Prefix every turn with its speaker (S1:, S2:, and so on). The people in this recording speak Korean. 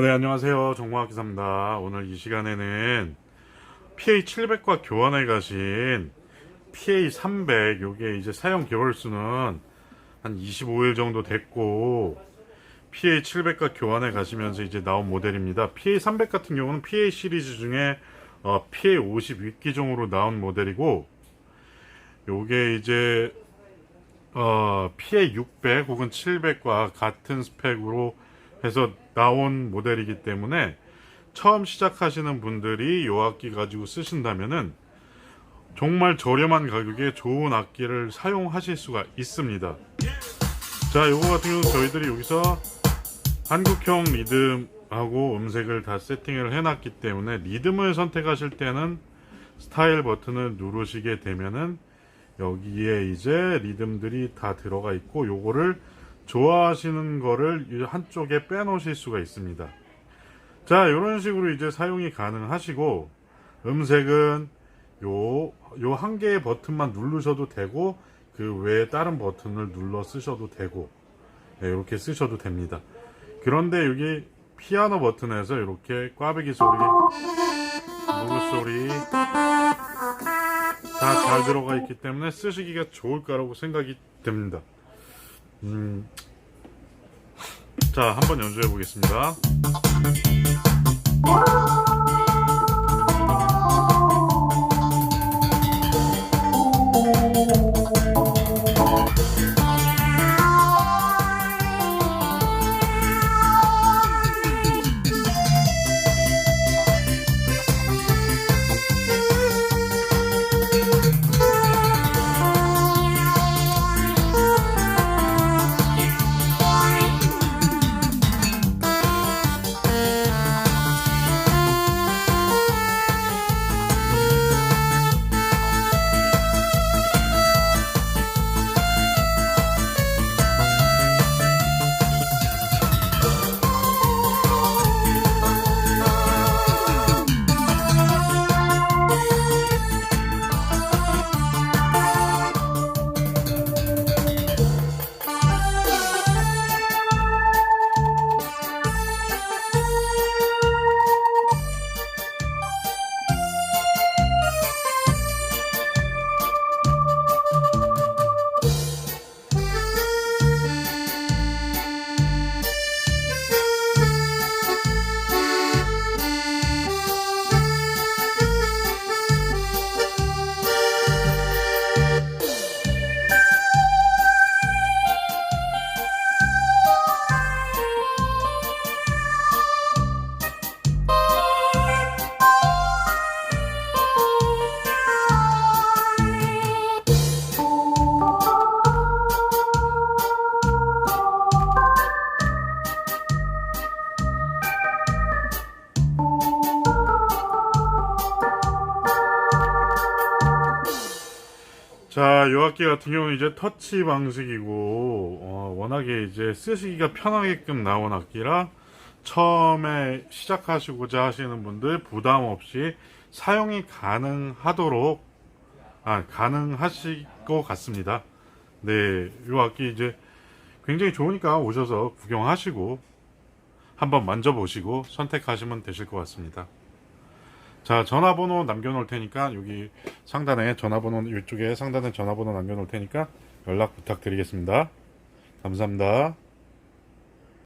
S1: 네, 안녕하세요. 정모학 기사입니다. 오늘 이 시간에는 PA700과 교환해 가신 PA300, 요게 이제 사용 개월수는 한 25일 정도 됐고, PA700과 교환해 가시면서 이제 나온 모델입니다. PA300 같은 경우는 PA 시리즈 중에 어, PA50 윗기종으로 나온 모델이고, 요게 이제 어, PA600 혹은 700과 같은 스펙으로 해서 나온 모델이기 때문에 처음 시작하시는 분들이 요 악기 가지고 쓰신다면은 정말 저렴한 가격에 좋은 악기를 사용하실 수가 있습니다. 자, 요거 같은 경우는 저희들이 여기서 한국형 리듬하고 음색을 다 세팅을 해놨기 때문에 리듬을 선택하실 때는 스타일 버튼을 누르시게 되면은 여기에 이제 리듬들이 다 들어가 있고 요거를 좋아하시는 거를 이 한쪽에 빼놓으실 수가 있습니다. 자, 이런 식으로 이제 사용이 가능하시고 음색은 요 요 한 개의 버튼만 누르셔도 되고 그 외에 다른 버튼을 눌러 쓰셔도 되고 네, 이렇게 쓰셔도 됩니다. 그런데 여기 피아노 버튼에서 이렇게 꽈배기 소리, 누구 소리 다 잘 들어가 있기 때문에 쓰시기가 좋을 거라고 생각이 됩니다. 음, 자, 한번 연주해 보겠습니다. 자, 이 악기 같은 경우는 이제 터치 방식이고, 어, 워낙에 이제 쓰시기가 편하게끔 나온 악기라, 처음에 시작하시고자 하시는 분들 부담 없이 사용이 가능하도록, 아, 가능하실 것 같습니다. 네, 이 악기 이제 굉장히 좋으니까 오셔서 구경하시고, 한번 만져보시고 선택하시면 되실 것 같습니다. 자, 전화번호 남겨놓을 테니까 여기 상단에 전화번호 이쪽에 상단에 전화번호 남겨놓을 테니까 연락 부탁드리겠습니다. 감사합니다.